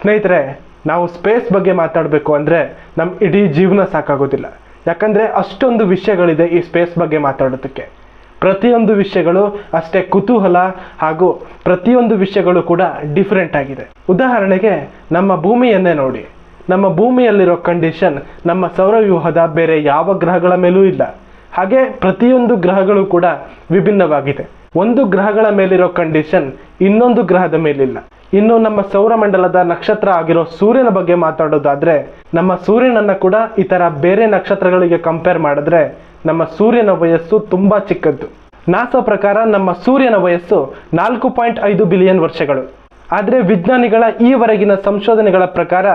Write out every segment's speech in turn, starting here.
ಸ್ನೇಹಿತರೆ, ನಾವು ಸ್ಪೇಸ್ ಬಗ್ಗೆ ಮಾತಾಡಬೇಕು ಅಂದರೆ ನಮ್ಮ ಇಡೀ ಜೀವನ ಸಾಕಾಗೋದಿಲ್ಲ. ಯಾಕಂದರೆ ಅಷ್ಟೊಂದು ವಿಷಯಗಳಿದೆ ಈ ಸ್ಪೇಸ್ ಬಗ್ಗೆ ಮಾತಾಡೋದಕ್ಕೆ. ಪ್ರತಿಯೊಂದು ವಿಷಯಗಳು ಅಷ್ಟೇ ಕುತೂಹಲ ಹಾಗೂ ಪ್ರತಿಯೊಂದು ವಿಷಯಗಳು ಕೂಡ ಡಿಫ್ರೆಂಟ್ ಆಗಿದೆ. ಉದಾಹರಣೆಗೆ, ನಮ್ಮ ಭೂಮಿಯನ್ನೇ ನೋಡಿ. ನಮ್ಮ ಭೂಮಿಯಲ್ಲಿರೋ ಕಂಡೀಷನ್ ನಮ್ಮ ಸೌರವ್ಯೂಹದ ಬೇರೆ ಯಾವ ಗ್ರಹಗಳ ಮೇಲೂ ಇಲ್ಲ. ಹಾಗೆ ಪ್ರತಿಯೊಂದು ಗ್ರಹಗಳು ಕೂಡ ವಿಭಿನ್ನವಾಗಿದೆ. ಒಂದು ಗ್ರಹಗಳ ಮೇಲಿರೋ ಕಂಡೀಷನ್ ಇನ್ನೊಂದು ಗ್ರಹದ ಮೇಲಿಲ್ಲ. ಇನ್ನು ನಮ್ಮ ಸೌರಮಂಡಲದ ನಕ್ಷತ್ರ ಆಗಿರೋ ಸೂರ್ಯನ ಬಗ್ಗೆ ಮಾತಾಡೋದಾದ್ರೆ, ನಮ್ಮ ಸೂರ್ಯನನ್ನ ಕೂಡ ಈ ತರ ಬೇರೆ ನಕ್ಷತ್ರಗಳಿಗೆ ಕಂಪೇರ್ ಮಾಡಿದ್ರೆ, ನಮ್ಮ ಸೂರ್ಯನ ವಯಸ್ಸು ತುಂಬಾ ಚಿಕ್ಕದ್ದು. ನಾಸಾ ಪ್ರಕಾರ ನಮ್ಮ ಸೂರ್ಯನ ವಯಸ್ಸು ನಾಲ್ಕು ಪಾಯಿಂಟ್ ಐದು ಬಿಲಿಯನ್ ವರ್ಷಗಳು. ಆದರೆ ವಿಜ್ಞಾನಿಗಳ ಈವರೆಗಿನ ಸಂಶೋಧನೆಗಳ ಪ್ರಕಾರ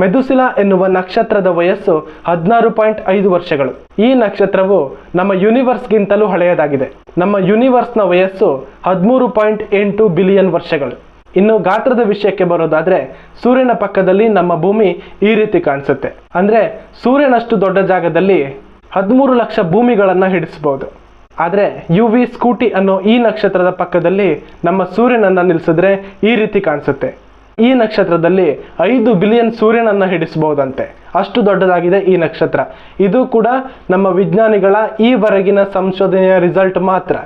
ಮೆದುಸಿಲಾ ಎನ್ನುವ ನಕ್ಷತ್ರದ ವಯಸ್ಸು ಹದಿನಾರು ಪಾಯಿಂಟ್ ಐದು ವರ್ಷಗಳು. ಈ ನಕ್ಷತ್ರವು ನಮ್ಮ ಯೂನಿವರ್ಸ್ಗಿಂತಲೂ ಹಳೆಯದಾಗಿದೆ. ನಮ್ಮ ಯೂನಿವರ್ಸ್ನ ವಯಸ್ಸು ಹದಿಮೂರು ಪಾಯಿಂಟ್ ಎಂಟು ಬಿಲಿಯನ್ ವರ್ಷಗಳು. ಇನ್ನು ಗಾತ್ರದ ವಿಷಯಕ್ಕೆ ಬರೋದಾದ್ರೆ, ಸೂರ್ಯನ ಪಕ್ಕದಲ್ಲಿ ನಮ್ಮ ಭೂಮಿ ಈ ರೀತಿ ಕಾಣಿಸುತ್ತೆ. ಅಂದ್ರೆ, ಸೂರ್ಯನಷ್ಟು ದೊಡ್ಡ ಜಾಗದಲ್ಲಿ ಹದಿಮೂರು ಲಕ್ಷ ಭೂಮಿಗಳನ್ನು ಹಿಡಿಸಬಹುದು ಆದರೆ ಯು ವಿ ಸ್ಕೂಟಿ ಅನ್ನೋ ಈ ನಕ್ಷತ್ರದ ಪಕ್ಕದಲ್ಲಿ ನಮ್ಮ ಸೂರ್ಯನನ್ನ ನಿಲ್ಲಿಸಿದ್ರೆ ಈ ರೀತಿ ಕಾಣಿಸುತ್ತೆ. ಈ ನಕ್ಷತ್ರದಲ್ಲಿ ಐದು ಬಿಲಿಯನ್ ಸೂರ್ಯನನ್ನು ಹಿಡಿಸಬಹುದಂತೆ. ಅಷ್ಟು ದೊಡ್ಡದಾಗಿದೆ ಈ ನಕ್ಷತ್ರ. ಇದು ಕೂಡ ನಮ್ಮ ವಿಜ್ಞಾನಿಗಳ ಈವರೆಗಿನ ಸಂಶೋಧನೆಯ ರಿಸಲ್ಟ್ ಮಾತ್ರ.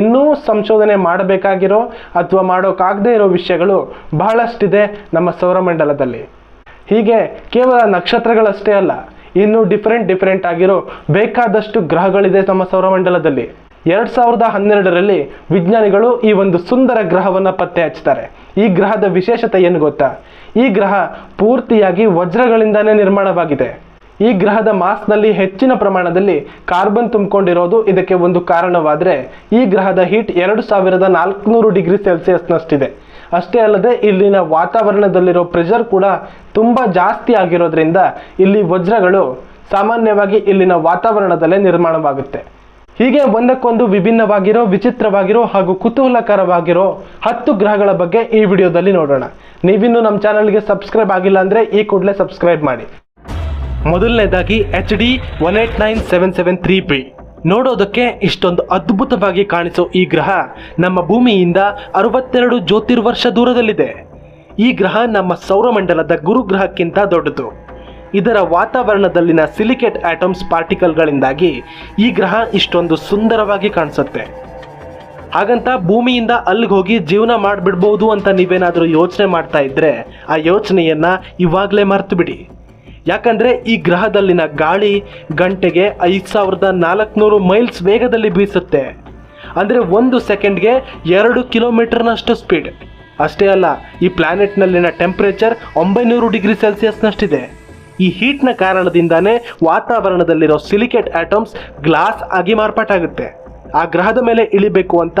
ಇನ್ನೂ ಸಂಶೋಧನೆ ಮಾಡಬೇಕಾಗಿರೋ ಅಥವಾ ಮಾಡೋಕ್ಕಾಗದೇ ಇರೋ ವಿಷಯಗಳು ಬಹಳಷ್ಟಿದೆ ನಮ್ಮ ಸೌರಮಂಡಲದಲ್ಲಿ. ಹೀಗೆ ಕೇವಲ ನಕ್ಷತ್ರಗಳಷ್ಟೇ ಅಲ್ಲ, ಇನ್ನೂ ಡಿಫ್ರೆಂಟ್ ಡಿಫ್ರೆಂಟ್ ಆಗಿರೋ ಬೇಕಾದಷ್ಟು ಗ್ರಹಗಳಿದೆ ನಮ್ಮ ಸೌರಮಂಡಲದಲ್ಲಿ. ಎರಡ್ ಸಾವಿರದ ಹನ್ನೆರಡರಲ್ಲಿ ವಿಜ್ಞಾನಿಗಳು ಈ ಒಂದು ಸುಂದರ ಗ್ರಹವನ್ನು ಪತ್ತೆ ಹಚ್ತಾರೆ. ಈ ಗ್ರಹದ ವಿಶೇಷತೆ ಏನು ಗೊತ್ತಾ? ಈ ಗ್ರಹ ಪೂರ್ತಿಯಾಗಿ ವಜ್ರಗಳಿಂದಾನೇ ನಿರ್ಮಾಣವಾಗಿದೆ. ಈ ಗ್ರಹದ ಮಾಸ್ನಲ್ಲಿ ಹೆಚ್ಚಿನ ಪ್ರಮಾಣದಲ್ಲಿ ಕಾರ್ಬನ್ ತುಂಬಿಕೊಂಡಿರೋದು ಇದಕ್ಕೆ ಒಂದು ಕಾರಣವಾದರೆ ಈ ಗ್ರಹದ ಹೀಟ್ ಎರಡು ಸಾವಿರದ ನಾಲ್ಕುನೂರು ಡಿಗ್ರಿ ಸೆಲ್ಸಿಯಸ್ನಷ್ಟಿದೆ. ಅಷ್ಟೇ ಅಲ್ಲದೆ ಇಲ್ಲಿನ ವಾತಾವರಣದಲ್ಲಿರೋ ಪ್ರೆಷರ್ ಕೂಡ ತುಂಬ ಜಾಸ್ತಿ ಆಗಿರೋದ್ರಿಂದ ಇಲ್ಲಿ ವಜ್ರಗಳು ಸಾಮಾನ್ಯವಾಗಿ ಇಲ್ಲಿನ ವಾತಾವರಣದಲ್ಲೇ ನಿರ್ಮಾಣವಾಗುತ್ತೆ. ಹೀಗೆ ಒಂದಕ್ಕೊಂದು ವಿಭಿನ್ನವಾಗಿರೋ, ವಿಚಿತ್ರವಾಗಿರೋ ಹಾಗೂ ಕುತೂಹಲಕರವಾಗಿರೋ ಹತ್ತು ಗ್ರಹಗಳ ಬಗ್ಗೆ ಈ ವಿಡಿಯೋದಲ್ಲಿ ನೋಡೋಣ. ನೀವಿನ್ನು ನಮ್ಮ ಚಾನಲ್ಗೆ ಸಬ್ಸ್ಕ್ರೈಬ್ ಆಗಿಲ್ಲ ಅಂದರೆ ಈ ಕೂಡಲೇ ಸಬ್ಸ್ಕ್ರೈಬ್ ಮಾಡಿ. ಮೊದಲನೇದಾಗಿ H D one eight nine seven seven three B ನೋಡೋದಕ್ಕೆ ಇಷ್ಟೊಂದು ಅದ್ಭುತವಾಗಿ ಕಾಣಿಸೋ ಈ ಗ್ರಹ ನಮ್ಮ ಭೂಮಿಯಿಂದ ಅರವತ್ತೆರಡು ಜ್ಯೋತಿರ್ವರ್ಷ ದೂರದಲ್ಲಿದೆ. ಈ ಗ್ರಹ ನಮ್ಮ ಸೌರಮಂಡಲದ ಗುರುಗ್ರಹಕ್ಕಿಂತ ದೊಡ್ಡದು. ಇದರ ವಾತಾವರಣದಲ್ಲಿನ ಸಿಲಿಕೇಟ್ ಆಟಮ್ಸ್ ಪಾರ್ಟಿಕಲ್ಗಳಿಂದಾಗಿ ಈ ಗ್ರಹ ಇಷ್ಟೊಂದು ಸುಂದರವಾಗಿ ಕಾಣಿಸುತ್ತೆ. ಹಾಗಂತ ಭೂಮಿಯಿಂದ ಅಲ್ಲಿಗೆ ಹೋಗಿ ಜೀವನ ಮಾಡಿಬಿಡ್ಬೋದು ಅಂತ ನೀವೇನಾದರೂ ಯೋಚನೆ ಮಾಡ್ತಾ ಇದ್ದರೆ ಆ ಯೋಚನೆಯನ್ನು ಇವಾಗಲೇ ಮರೆತು ಬಿಡಿ ಯಾಕಂದರೆ ಈ ಗ್ರಹದಲ್ಲಿನ ಗಾಳಿ ಗಂಟೆಗೆ ಐದು ಸಾವಿರದ ನಾಲ್ಕುನೂರು ಮೈಲ್ಸ್ ವೇಗದಲ್ಲಿ ಬೀಸುತ್ತೆ. ಅಂದರೆ ಒಂದು ಸೆಕೆಂಡ್ಗೆ ಎರಡು ಕಿಲೋಮೀಟರ್ನಷ್ಟು ಸ್ಪೀಡ್. ಅಷ್ಟೇ ಅಲ್ಲ, ಈ ಪ್ಲ್ಯಾನೆಟ್ನಲ್ಲಿನ ಟೆಂಪ್ರೇಚರ್ ಒಂಬೈನೂರು ಡಿಗ್ರಿ ಸೆಲ್ಸಿಯಸ್ನಷ್ಟಿದೆ. ಈ ಹೀಟ್ನ ಕಾರಣದಿಂದಾನೇ ವಾತಾವರಣದಲ್ಲಿರೋ ಸಿಲಿಕೇಟ್ ಆಟಮ್ಸ್ ಗ್ಲಾಸ್ ಆಗಿ ಮಾರ್ಪಾಟಾಗುತ್ತೆ. ಆ ಗ್ರಹದ ಮೇಲೆ ಇಳಿಬೇಕು ಅಂತ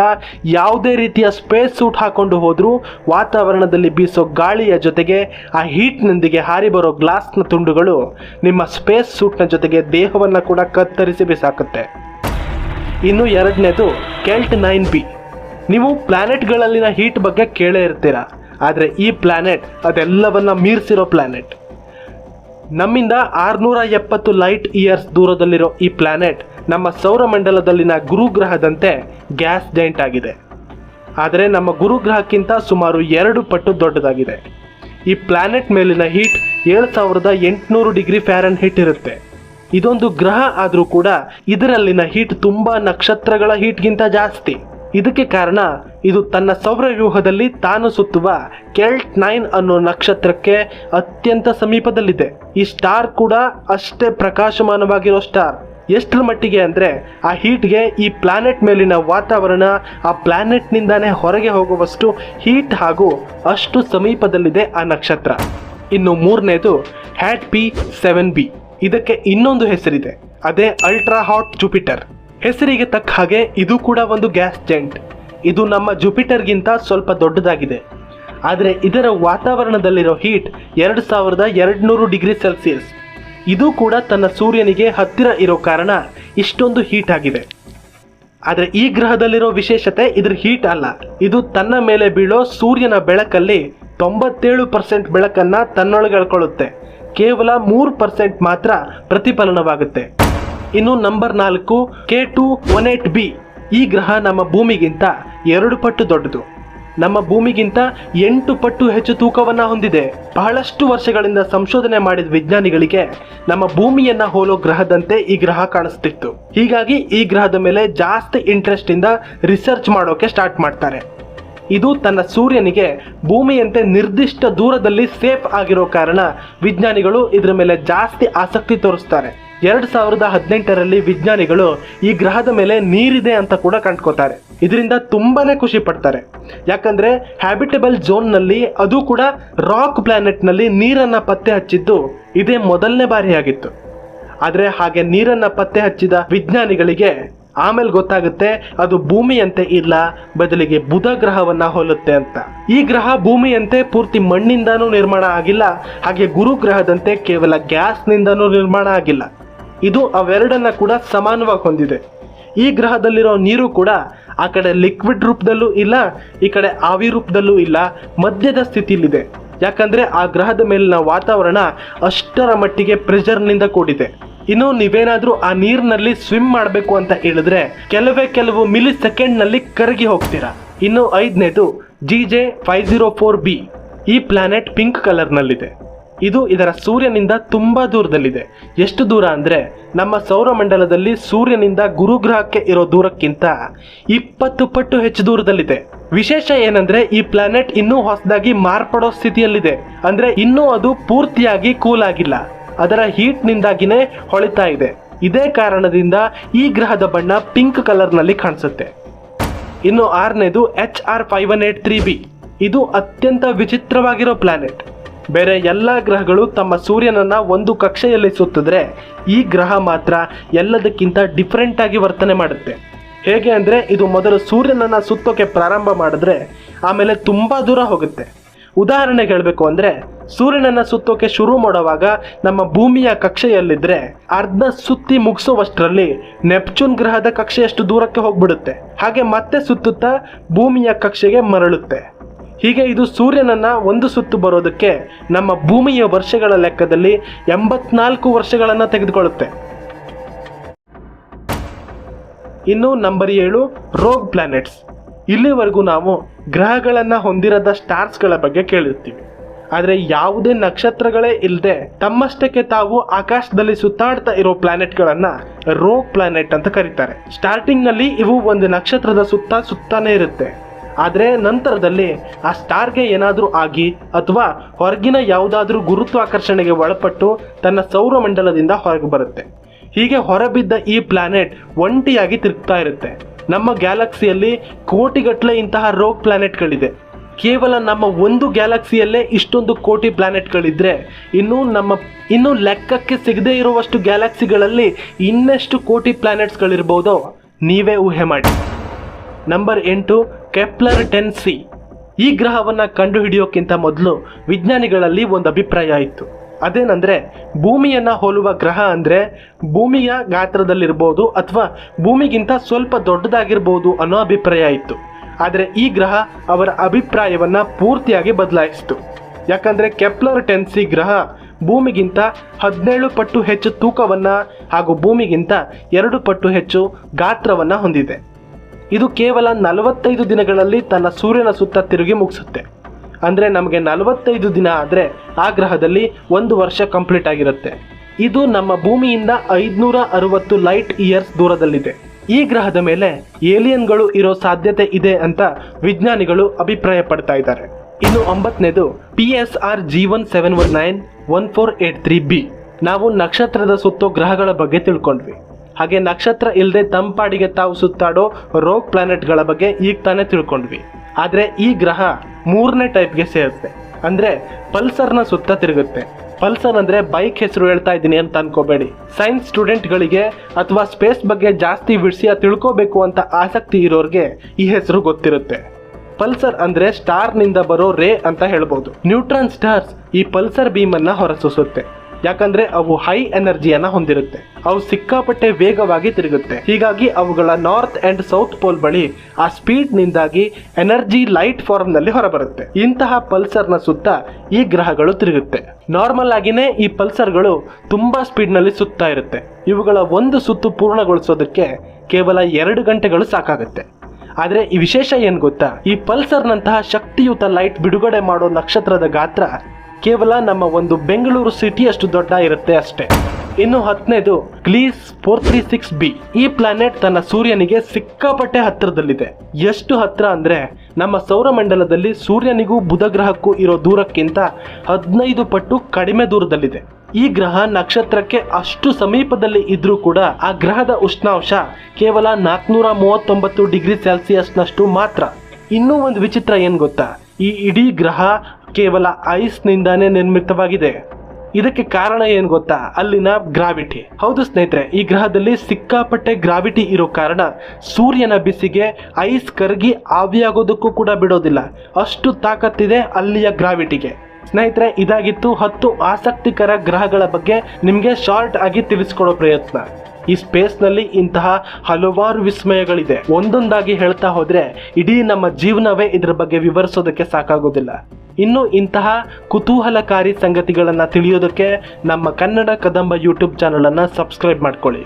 ಯಾವುದೇ ರೀತಿಯ ಸ್ಪೇಸ್ ಸೂಟ್ ಹಾಕೊಂಡು ಹೋದರೂ ವಾತಾವರಣದಲ್ಲಿ ಬೀಸೋ ಗಾಳಿಯ ಜೊತೆಗೆ ಆ ಹೀಟ್ನೊಂದಿಗೆ ಹಾರಿ ಬರೋ ಗ್ಲಾಸ್ನ ತುಂಡುಗಳು ನಿಮ್ಮ ಸ್ಪೇಸ್ ಸೂಟ್ನ ಜೊತೆಗೆ ದೇಹವನ್ನು ಕೂಡ ಕತ್ತರಿಸಿ ಬಿಸಾಕುತ್ತೆ. ಇನ್ನು ಎರಡನೇದು ಕೆಲ್ಟ್ ನೈನ್ ಬಿ ನೀವು ಪ್ಲ್ಯಾನೆಟ್ಗಳಲ್ಲಿನ ಹೀಟ್ ಬಗ್ಗೆ ಕೇಳೇ ಇರ್ತೀರ. ಆದರೆ ಈ ಪ್ಲಾನೆಟ್ ಅದೆಲ್ಲವನ್ನ ಮೀರಿಸಿರೋ ಪ್ಲಾನೆಟ್ ನಮ್ಮಿಂದ ಆರ್ನೂರ ಎಪ್ಪತ್ತು ಲೈಟ್ ಇಯರ್ಸ್ ದೂರದಲ್ಲಿರೋ ಈ ಪ್ಲಾನೆಟ್ ನಮ್ಮ ಸೌರಮಂಡಲದಲ್ಲಿನ ಗುರುಗ್ರಹದಂತೆ ಗ್ಯಾಸ್ ಜೈಂಟ್ ಆಗಿದೆ. ಆದರೆ ನಮ್ಮ ಗುರುಗ್ರಹಕ್ಕಿಂತ ಸುಮಾರು ಎರಡು ಪಟ್ಟು ದೊಡ್ಡದಾಗಿದೆ. ಈ ಪ್ಲಾನೆಟ್ ಮೇಲಿನ ಹೀಟ್ ಏಳು ಸಾವಿರದ ಎಂಟುನೂರು ಡಿಗ್ರಿ ಫ್ಯಾರನ್ ಹೀಟ್ ಇರುತ್ತೆ. ಇದೊಂದು ಗ್ರಹ ಆದರೂ ಕೂಡ ಇದರಲ್ಲಿನ ಹೀಟ್ ತುಂಬ ನಕ್ಷತ್ರಗಳ ಹೀಟ್ಗಿಂತ ಜಾಸ್ತಿ. ಇದಕ್ಕೆ ಕಾರಣ ಇದು ತನ್ನ ಸೌರವ್ಯೂಹದಲ್ಲಿ ತಾನು ಸುತ್ತುವ ಕೆಲ್ಟ್ ನೈನ್ ಅನ್ನೋ ನಕ್ಷತ್ರಕ್ಕೆ ಅತ್ಯಂತ ಸಮೀಪದಲ್ಲಿದೆ. ಈ ಸ್ಟಾರ್ ಕೂಡ ಅಷ್ಟೇ ಪ್ರಕಾಶಮಾನವಾಗಿರೋ ಸ್ಟಾರ್. ಎಷ್ಟರ ಮಟ್ಟಿಗೆ ಅಂದರೆ ಆ ಹೀಟ್ಗೆ ಈ ಪ್ಲಾನೆಟ್ ಮೇಲಿನ ವಾತಾವರಣ, ಆ ಪ್ಲಾನೆಟ್ನಿಂದಾನೇ ಹೊರಗೆ ಹೋಗುವಷ್ಟು ಹೀಟ್ ಹಾಗೂ ಅಷ್ಟು ಸಮೀಪದಲ್ಲಿದೆ ಆ ನಕ್ಷತ್ರ. ಇನ್ನು ಮೂರನೇದು ಹ್ಯಾಟ್ ಪಿ ಸೆವೆನ್ ಬಿ. ಇದಕ್ಕೆ ಇನ್ನೊಂದು ಹೆಸರಿದೆ. ಅದೇ ಅಲ್ಟ್ರಾ ಹಾಟ್ ಜುಪಿಟರ್. ಹೆಸರಿಗೆ ತಕ್ಕ ಹಾಗೆ ಇದು ಕೂಡ ಒಂದು ಗ್ಯಾಸ್ ಜೆಂಟ್. ಇದು ನಮ್ಮ ಜುಪಿಟರ್ಗಿಂತ ಸ್ವಲ್ಪ ದೊಡ್ಡದಾಗಿದೆ. ಆದರೆ ಇದರ ವಾತಾವರಣದಲ್ಲಿರೋ ಹೀಟ್ ಎರಡು ಸಾವಿರದ ಎರಡುನೂರು ಡಿಗ್ರಿ ಸೆಲ್ಸಿಯಸ್. ಇದು ಕೂಡ ತನ್ನ ಸೂರ್ಯನಿಗೆ ಹತ್ತಿರ ಇರೋ ಕಾರಣ ಇಷ್ಟೊಂದು ಹೀಟ್ ಆಗಿದೆ. ಆದರೆ ಈ ಗ್ರಹದಲ್ಲಿರೋ ವಿಶೇಷತೆ ಇದ್ರ ಹೀಟ್ ಅಲ್ಲ. ಇದು ತನ್ನ ಮೇಲೆ ಬೀಳೋ ಸೂರ್ಯನ ಬೆಳಕಲ್ಲಿ ತೊಂಬತ್ತೇಳು ಪರ್ಸೆಂಟ್ ಬೆಳಕನ್ನ ತನ್ನೊಳಗೆ ಎಳ್ಕೊಳ್ಳುತ್ತೆ ಕೇವಲ ಮೂರು ಪರ್ಸೆಂಟ್ ಮಾತ್ರ ಪ್ರತಿಫಲನವಾಗುತ್ತೆ. ಇನ್ನು ನಂಬರ್ ನಾಲ್ಕು K two one eight B ಈ ಗ್ರಹ ನಮ್ಮ ಭೂಮಿಗಿಂತ ಎರಡು ಪಟ್ಟು ದೊಡ್ಡದು. ನಮ್ಮ ಭೂಮಿಗಿಂತ ಎಂಟು ಪಟ್ಟು ಹೆಚ್ಚು ತೂಕವನ್ನು ಹೊಂದಿದೆ. ಬಹಳಷ್ಟು ವರ್ಷಗಳಿಂದ ಸಂಶೋಧನೆ ಮಾಡಿದ ವಿಜ್ಞಾನಿಗಳಿಗೆ ನಮ್ಮ ಭೂಮಿಯನ್ನ ಹೋಲೋ ಗ್ರಹದಂತೆ ಈ ಗ್ರಹ ಕಾಣಿಸ್ತಿತ್ತು. ಹೀಗಾಗಿ ಈ ಗ್ರಹದ ಮೇಲೆ ಜಾಸ್ತಿ ಇಂಟ್ರೆಸ್ಟ್ ಇಂದ ರಿಸರ್ಚ್ ಮಾಡೋಕೆ ಸ್ಟಾರ್ಟ್ ಮಾಡ್ತಾರೆ. ಇದು ತನ್ನ ಸೂರ್ಯನಿಗೆ ಭೂಮಿಯಂತೆ ನಿರ್ದಿಷ್ಟ ದೂರದಲ್ಲಿ ಸೇಫ್ ಆಗಿರೋ ಕಾರಣ ವಿಜ್ಞಾನಿಗಳು ಇದರ ಮೇಲೆ ಜಾಸ್ತಿ ಆಸಕ್ತಿ ತೋರಿಸ್ತಾರೆ. ಎರಡು ಸಾವಿರದ ಹದಿನೆಂಟರಲ್ಲಿ ವಿಜ್ಞಾನಿಗಳು ಈ ಗ್ರಹದ ಮೇಲೆ ನೀರಿದೆ ಅಂತ ಕೂಡ ಕಂಡ್ಕೋತಾರೆ. ಇದರಿಂದ ತುಂಬಾ ಖುಷಿ ಪಡ್ತಾರೆ. ಯಾಕಂದ್ರೆ ಹ್ಯಾಬಿಟೇಬಲ್ ಝೋನ್ನಲ್ಲಿ ಅದು ಕೂಡ ರಾಕ್ ಪ್ಲಾನೆಟ್ ನೀರನ್ನು ಪತ್ತೆ ಹಚ್ಚಿದ್ದು ಇದೇ ಮೊದಲನೇ ಬಾರಿಯಾಗಿತ್ತು. ಆದರೆ ಹಾಗೆ ನೀರನ್ನು ಪತ್ತೆ ಹಚ್ಚಿದ ವಿಜ್ಞಾನಿಗಳಿಗೆ ಆಮೇಲೆ ಗೊತ್ತಾಗುತ್ತೆ ಅದು ಭೂಮಿಯಂತೆ ಇಲ್ಲ, ಬದಲಿಗೆ ಬುಧ ಗ್ರಹವನ್ನು ಹೋಲುತ್ತೆ ಅಂತ. ಈ ಗ್ರಹ ಭೂಮಿಯಂತೆ ಪೂರ್ತಿ ಮಣ್ಣಿಂದನೂ ನಿರ್ಮಾಣ ಆಗಿಲ್ಲ, ಹಾಗೆ ಗುರು ಗ್ರಹದಂತೆ ಕೇವಲ ಗ್ಯಾಸ್ನಿಂದನೂ ನಿರ್ಮಾಣ ಆಗಿಲ್ಲ. ಇದು ಅವೆರಡನ್ನ ಕೂಡ ಸಮಾನವಾಗಿ ಹೊಂದಿದೆ. ಈ ಗ್ರಹದಲ್ಲಿರೋ ನೀರು ಕೂಡ ಆ ಕಡೆ ಲಿಕ್ವಿಡ್ ರೂಪದಲ್ಲೂ ಇಲ್ಲ, ಈ ಕಡೆ ಆವಿ ರೂಪದಲ್ಲೂ ಇಲ್ಲ, ಮಧ್ಯದ ಸ್ಥಿತಿಯಲ್ಲಿದೆ. ಯಾಕಂದ್ರೆ ಆ ಗ್ರಹದ ಮೇಲಿನ ವಾತಾವರಣ ಅಷ್ಟರ ಮಟ್ಟಿಗೆ ಪ್ರೆಷರ್ನಿಂದ ಕೂಡಿದೆ. ಇನ್ನು ನೀವೇನಾದರೂ ಆ ನೀರಿನಲ್ಲಿ ಸ್ವಿಮ್ ಮಾಡಬೇಕು ಅಂತ ಹೇಳಿದ್ರೆ ಕೆಲವೇ ಕೆಲವು ಮಿಲಿ ಸೆಕೆಂಡ್ನಲ್ಲಿ ಕರಗಿ ಹೋಗ್ತೀರಾ. ಇನ್ನು ಐದನೇದು G J five zero four B ಈ ಪ್ಲಾನೆಟ್ ಪಿಂಕ್ ಕಲರ್ನಲ್ಲಿದೆ ಇದು ಇದರ ಸೂರ್ಯನಿಂದ ತುಂಬಾ ದೂರದಲ್ಲಿದೆ. ಎಷ್ಟು ದೂರ ಅಂದ್ರೆ ನಮ್ಮ ಸೌರಮಂಡಲದಲ್ಲಿ ಸೂರ್ಯನಿಂದ ಗುರುಗ್ರಹಕ್ಕೆ ಇರೋ ದೂರಕ್ಕಿಂತ ಇಪ್ಪತ್ತು ಪಟ್ಟು ಹೆಚ್ಚು ದೂರದಲ್ಲಿದೆ. ವಿಶೇಷ ಏನಂದ್ರೆ ಈ ಪ್ಲಾನೆಟ್ ಇನ್ನೂ ಹೊಸದಾಗಿ ಮಾರ್ಪಡೋ ಸ್ಥಿತಿಯಲ್ಲಿದೆ. ಅಂದ್ರೆ ಇನ್ನೂ ಅದು ಪೂರ್ತಿಯಾಗಿ ಕೂಲ್ ಆಗಿಲ್ಲ. ಅದರ ಹೀಟ್ ನಿಂದಾಗಿನೇ ಹೊಳಿತಾ ಇದೆ. ಇದೇ ಕಾರಣದಿಂದ ಈ ಗ್ರಹದ ಬಣ್ಣ ಪಿಂಕ್ ಕಲರ್ನಲ್ಲಿ ಕಾಣಿಸುತ್ತೆ. ಇನ್ನು ಆರನೇದು H R five one eight three B ಇದು ಅತ್ಯಂತ ವಿಚಿತ್ರವಾಗಿರೋ ಪ್ಲಾನೆಟ್ ಬೇರೆ ಎಲ್ಲ ಗ್ರಹಗಳು ತಮ್ಮ ಸೂರ್ಯನನ್ನ ಒಂದು ಕಕ್ಷೆಯಲ್ಲಿ ಸುತ್ತಿದ್ರೆ ಈ ಗ್ರಹ ಮಾತ್ರ ಎಲ್ಲದಕ್ಕಿಂತ ಡಿಫ್ರೆಂಟಾಗಿ ವರ್ತನೆ ಮಾಡುತ್ತೆ. ಹೇಗೆ ಅಂದರೆ ಇದು ಮೊದಲು ಸೂರ್ಯನನ್ನ ಸುತ್ತೋಕೆ ಪ್ರಾರಂಭ ಮಾಡಿದ್ರೆ ಆಮೇಲೆ ತುಂಬ ದೂರ ಹೋಗುತ್ತೆ. ಉದಾಹರಣೆಗೆ ಹೇಳಬೇಕು ಅಂದರೆ ಸೂರ್ಯನನ್ನ ಸುತ್ತೋಕೆ ಶುರು ಮಾಡುವಾಗ ನಮ್ಮ ಭೂಮಿಯ ಕಕ್ಷೆಯಲ್ಲಿದ್ದರೆ ಅರ್ಧ ಸುತ್ತಿ ಮುಗಿಸುವಷ್ಟರಲ್ಲಿ ನೆಪ್ಚೂನ್ ಗ್ರಹದ ಕಕ್ಷೆಯಷ್ಟು ದೂರಕ್ಕೆ ಹೋಗ್ಬಿಡುತ್ತೆ. ಹಾಗೆ ಮತ್ತೆ ಸುತ್ತುತ್ತಾ ಭೂಮಿಯ ಕಕ್ಷೆಗೆ ಮರಳುತ್ತೆ. ಹೀಗೆ ಇದು ಸೂರ್ಯನನ್ನ ಒಂದು ಸುತ್ತು ಬರೋದಕ್ಕೆ ನಮ್ಮ ಭೂಮಿಯ ವರ್ಷಗಳ ಲೆಕ್ಕದಲ್ಲಿ ಎಂಬತ್ನಾಲ್ಕು ವರ್ಷಗಳನ್ನು ತೆಗೆದುಕೊಳ್ಳುತ್ತೆ. ಇನ್ನು ನಂಬರ್ ಏಳು, ರೋಗ್ ಪ್ಲಾನೆಟ್ಸ್. ಇಲ್ಲಿವರೆಗೂ ನಾವು ಗ್ರಹಗಳನ್ನು ಹೊಂದಿರದ ಸ್ಟಾರ್ಸ್ಗಳ ಬಗ್ಗೆ ಕೇಳಿರ್ತೀವಿ. ಆದರೆ ಯಾವುದೇ ನಕ್ಷತ್ರಗಳೇ ಇಲ್ಲದೆ ತಮ್ಮಷ್ಟಕ್ಕೆ ತಾವು ಆಕಾಶದಲ್ಲಿ ಸುತ್ತಾಡ್ತಾ ಇರೋ ಪ್ಲಾನೆಟ್ಗಳನ್ನ ರೋಗ್ ಪ್ಲಾನೆಟ್ ಅಂತ ಕರೀತಾರೆ. ಸ್ಟಾರ್ಟಿಂಗ್ನಲ್ಲಿ ಇವು ಒಂದು ನಕ್ಷತ್ರದ ಸುತ್ತ ಸುತ್ತಾನೇ ಇರುತ್ತೆ. ಆದರೆ ನಂತರದಲ್ಲಿ ಆ ಸ್ಟಾರ್ಗೆ ಏನಾದರೂ ಆಗಿ ಅಥವಾ ಹೊರಗಿನ ಯಾವುದಾದ್ರೂ ಗುರುತ್ವಾಕರ್ಷಣೆಗೆ ಒಳಪಟ್ಟು ತನ್ನ ಸೌರಮಂಡಲದಿಂದ ಹೊರಗೆ ಬರುತ್ತೆ. ಹೀಗೆ ಹೊರಬಿದ್ದ ಈ ಪ್ಲಾನೆಟ್ ಒಂಟಿಯಾಗಿ ತಿರುಗ್ತಾ ಇರುತ್ತೆ. ನಮ್ಮ ಗ್ಯಾಲಕ್ಸಿಯಲ್ಲಿ ಕೋಟಿಗಟ್ಟಲೆ ಇಂತಹ ರೋಗ್ ಪ್ಲಾನೆಟ್ಗಳಿದೆ ಕೇವಲ ನಮ್ಮ ಒಂದು ಗ್ಯಾಲಕ್ಸಿಯಲ್ಲೇ ಇಷ್ಟೊಂದು ಕೋಟಿ ಪ್ಲಾನೆಟ್ಗಳಿದ್ರೆ ಇನ್ನು ನಮ್ಮ, ಇನ್ನು ಲೆಕ್ಕಕ್ಕೆ ಸಿಗದೇ ಇರುವಷ್ಟು ಗ್ಯಾಲಕ್ಸಿಗಳಲ್ಲಿ ಇನ್ನೆಷ್ಟು ಕೋಟಿ ಪ್ಲಾನೆಟ್ಸ್ಗಳಿರ್ಬೋದೋ ನೀವೇ ಊಹೆ ಮಾಡಿ. ನಂಬರ್ ಎಂಟು ಕೆಪ್ಲರ್ ಟೆನ್ ಸಿ ಈ ಗ್ರಹವನ್ನು ಕಂಡುಹಿಡಿಯೋಕ್ಕಿಂತ ಮೊದಲು ವಿಜ್ಞಾನಿಗಳಲ್ಲಿ ಒಂದು ಅಭಿಪ್ರಾಯ ಇತ್ತು. ಅದೇನಂದ್ರೆ, ಭೂಮಿಯನ್ನು ಹೋಲುವ ಗ್ರಹ ಅಂದರೆ ಭೂಮಿಯ ಗಾತ್ರದಲ್ಲಿರ್ಬೋದು ಅಥವಾ ಭೂಮಿಗಿಂತ ಸ್ವಲ್ಪ ದೊಡ್ಡದಾಗಿರ್ಬೋದು ಅನ್ನೋ ಅಭಿಪ್ರಾಯ ಇತ್ತು. ಆದರೆ ಈ ಗ್ರಹ ಅವರ ಅಭಿಪ್ರಾಯವನ್ನು ಪೂರ್ತಿಯಾಗಿ ಬದಲಾಯಿಸಿತು. ಯಾಕಂದರೆ ಕೆಪ್ಲರ್ ಟೆನ್ಸಿ ಗ್ರಹ ಭೂಮಿಗಿಂತ ಹದಿನೇಳು ಪಟ್ಟು ಹೆಚ್ಚು ತೂಕವನ್ನು ಹಾಗೂ ಭೂಮಿಗಿಂತ ಎರಡು ಪಟ್ಟು ಹೆಚ್ಚು ಗಾತ್ರವನ್ನು ಹೊಂದಿದೆ. ಇದು ಕೇವಲ ನಲವತ್ತೈದು ದಿನಗಳಲ್ಲಿ ತನ್ನ ಸೂರ್ಯನ ಸುತ್ತ ತಿರುಗಿ ಮುಗಿಸುತ್ತೆ. ಅಂದರೆ ನಮಗೆ ನಲವತ್ತೈದು ದಿನ ಆದರೆ ಆ ಗ್ರಹದಲ್ಲಿ ಒಂದು ವರ್ಷ ಕಂಪ್ಲೀಟ್ ಆಗಿರುತ್ತೆ. ಇದು ನಮ್ಮ ಭೂಮಿಯಿಂದ ಐದುನೂರ ಅರವತ್ತು ಲೈಟ್ ಇಯರ್ಸ್ ದೂರದಲ್ಲಿದೆ. ಈ ಗ್ರಹದ ಮೇಲೆ ಏಲಿಯನ್ಗಳು ಇರೋ ಸಾಧ್ಯತೆ ಇದೆ ಅಂತ ವಿಜ್ಞಾನಿಗಳು ಅಭಿಪ್ರಾಯ ಪಡ್ತಾ ಇದ್ದಾರೆ. ಇನ್ನು ಒಂಬತ್ತನೇದು P S R G one seven one nine one four eight three B ನಾವು ನಕ್ಷತ್ರದ ಸುತ್ತೋ ಗ್ರಹಗಳ ಬಗ್ಗೆ ತಿಳ್ಕೊಂಡ್ವಿ. ಹಾಗೆ ನಕ್ಷತ್ರ ಇಲ್ಲದೆ ತಂಪಾಡಿಗೆ ತಾವು ಸುತ್ತಾಡೋ ರೋಗ್ ಪ್ಲಾನೆಟ್ಗಳ ಬಗ್ಗೆ ಈಗ ತಾನೇ ತಿಳ್ಕೊಂಡ್ವಿ. ಆದರೆ ಈ ಗ್ರಹ ಮೂರನೇ ಟೈಪ್ಗೆ ಸೇರುತ್ತೆ. ಅಂದರೆ ಪಲ್ಸರ್ನ ಸುತ್ತ ತಿರುಗುತ್ತೆ. ಪಲ್ಸರ್ ಅಂದರೆ ಬೈಕ್ ಹೆಸರು ಹೇಳ್ತಾ ಇದ್ದೀನಿ ಅಂತ ಅನ್ಕೋಬೇಡಿ. ಸೈನ್ಸ್ ಸ್ಟೂಡೆಂಟ್ಗಳಿಗೆ ಅಥವಾ ಸ್ಪೇಸ್ ಬಗ್ಗೆ ಜಾಸ್ತಿ ಬಿಡಿಸಿ ತಿಳ್ಕೋಬೇಕು ಅಂತ ಆಸಕ್ತಿ ಇರೋರಿಗೆ ಈ ಹೆಸರು ಗೊತ್ತಿರುತ್ತೆ. ಪಲ್ಸರ್ ಅಂದರೆ ಸ್ಟಾರ್ನಿಂದ ಬರೋ ರೇ ಅಂತ ಹೇಳ್ಬೋದು. ನ್ಯೂಟ್ರಾನ್ ಸ್ಟಾರ್ಸ್ ಈ ಪಲ್ಸರ್ ಬೀಮನ್ನು ಹೊರಸೂಸುತ್ತೆ. ಯಾಕಂದ್ರೆ ಅವು ಹೈ ಎನರ್ಜಿಯನ್ನ ಹೊಂದಿರುತ್ತೆ. ಅವು ಸಿಕ್ಕಾಪಟ್ಟೆ ವೇಗವಾಗಿ ತಿರುಗುತ್ತೆ. ಹೀಗಾಗಿ ಅವುಗಳ ನಾರ್ತ್ ಅಂಡ್ ಸೌತ್ ಪೋಲ್ ಬಳಿ ಆ ಸ್ಪೀಡ್ ನಿಂದಾಗಿ ಎನರ್ಜಿ ಲೈಟ್ ಫಾರ್ಮ್ನಲ್ಲಿ ಹೊರಬರುತ್ತೆ. ಇಂತಹ ಪಲ್ಸರ್ನ ಸುತ್ತ ಈ ಗ್ರಹಗಳು ತಿರುಗುತ್ತೆ. ನಾರ್ಮಲ್ ಆಗಿನೇ ಈ ಪಲ್ಸರ್ಗಳು ತುಂಬಾ ಸ್ಪೀಡ್ನಲ್ಲಿ ಸುತ್ತಾ ಇರುತ್ತೆ. ಇವುಗಳ ಒಂದು ಸುತ್ತು ಪೂರ್ಣಗೊಳಿಸೋದಕ್ಕೆ ಕೇವಲ ಎರಡು ಗಂಟೆಗಳು ಸಾಕಾಗುತ್ತೆ. ಆದರೆ ಈ ವಿಶೇಷ ಏನು ಗೊತ್ತಾ? ಈ ಪಲ್ಸರ್ನಂತಹ ಶಕ್ತಿಯುತ ಲೈಟ್ ಬಿಡುಗಡೆ ಮಾಡೋ ನಕ್ಷತ್ರದ ಗಾತ್ರ ಕೇವಲ ನಮ್ಮ ಒಂದು ಬೆಂಗಳೂರು ಸಿಟಿಯಷ್ಟು ದೊಡ್ಡ ಇರುತ್ತೆ ಅಷ್ಟೇ. ಇನ್ನು ಹತ್ತನೇದು Gliese four three six B ಈ ಪ್ಲಾನೆಟ್ ತನ್ನ ಸೂರ್ಯನಿಗೆ ಸಿಕ್ಕಾಪಟ್ಟೆ ಹತ್ತಿರದಲ್ಲಿದೆ. ಎಷ್ಟು ಹತ್ತಿರ ಅಂದ್ರೆ, ನಮ್ಮ ಸೌರಮಂಡಲದಲ್ಲಿ ಸೂರ್ಯನಿಗೂ ಬುಧ ಗ್ರಹಕ್ಕೂ ಇರೋ ದೂರಕ್ಕಿಂತ ಹದಿನೈದು ಪಟ್ಟು ಕಡಿಮೆ ದೂರದಲ್ಲಿದೆ. ಈ ಗ್ರಹ ನಕ್ಷತ್ರಕ್ಕೆ ಅಷ್ಟು ಸಮೀಪದಲ್ಲಿ ಇದ್ರೂ ಕೂಡ ಆ ಗ್ರಹದ ಉಷ್ಣಾಂಶ ಕೇವಲ ನಾಲ್ಕುನೂರ ಮೂವತ್ತೊಂಬತ್ತು ಡಿಗ್ರಿ ಸೆಲ್ಸಿಯಸ್ನಷ್ಟು ಮಾತ್ರ. ಇನ್ನೂ ಒಂದು ವಿಚಿತ್ರ ಏನು ಗೊತ್ತಾ? ಈ ಇಡೀ ಗ್ರಹ ಕೇವಲ ಐಸ್ ನಿಂದಾನೇ ನಿರ್ಮಿತವಾಗಿದೆ. ಇದಕ್ಕೆ ಕಾರಣ ಏನು ಗೊತ್ತಾ? ಅಲ್ಲಿನ ಗ್ರಾವಿಟಿ. ಹೌದು ಸ್ನೇಹಿತರೆ, ಈ ಗ್ರಹದಲ್ಲಿ ಸಿಕ್ಕಾಪಟ್ಟೆ ಗ್ರಾವಿಟಿ ಇರೋ ಕಾರಣ ಸೂರ್ಯನ ಬಿಸಿಗೆ ಐಸ್ ಕರಗಿ ಆವಿಯಾಗೋದಕ್ಕೂ ಕೂಡ ಬಿಡೋದಿಲ್ಲ. ಅಷ್ಟು ತಾಕತ್ತಿದೆ ಅಲ್ಲಿಯ ಗ್ರಾವಿಟಿಗೆ. ಸ್ನೇಹಿತರೆ, ಇದಾಗಿತ್ತು ಹತ್ತು ಆಸಕ್ತಿಕರ ಗ್ರಹಗಳ ಬಗ್ಗೆ ನಿಮಗೆ ಶಾರ್ಟ್ ಆಗಿ ತಿಳಿಸ್ಕೊಡೋ ಪ್ರಯತ್ನ. ಈ ಸ್ಪೇಸ್ನಲ್ಲಿ ಇಂತಹ ಹಲವಾರು ವಿಸ್ಮಯಗಳಿದೆ. ಒಂದೊಂದಾಗಿ ಹೇಳ್ತಾ ಹೋದರೆ, ಇಡೀ ನಮ್ಮ ಜೀವನವೇ ಇದರ ಬಗ್ಗೆ ವಿವರಿಸೋದಕ್ಕೆ ಸಾಕಾಗೋದಿಲ್ಲ. ಇನ್ನು ಇಂತಹ ಕುತೂಹಲಕಾರಿ ಸಂಗತಿಗಳನ್ನು ತಿಳಿಯೋದಕ್ಕೆ ನಮ್ಮ ಕನ್ನಡ ಕದಂಬ ಯೂಟ್ಯೂಬ್ ಚಾನಲನ್ನು ಸಬ್ಸ್ಕ್ರೈಬ್ ಮಾಡ್ಕೊಳ್ಳಿ.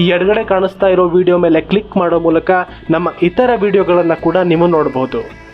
ಈ ಎಡಗಡೆ ಕಾಣಿಸ್ತಾ ಇರೋ ವಿಡಿಯೋ ಮೇಲೆ ಕ್ಲಿಕ್ ಮಾಡೋ ಮೂಲಕ ನಮ್ಮ ಇತರ ವಿಡಿಯೋಗಳನ್ನು ಕೂಡ ನೀವು ನೋಡಬಹುದು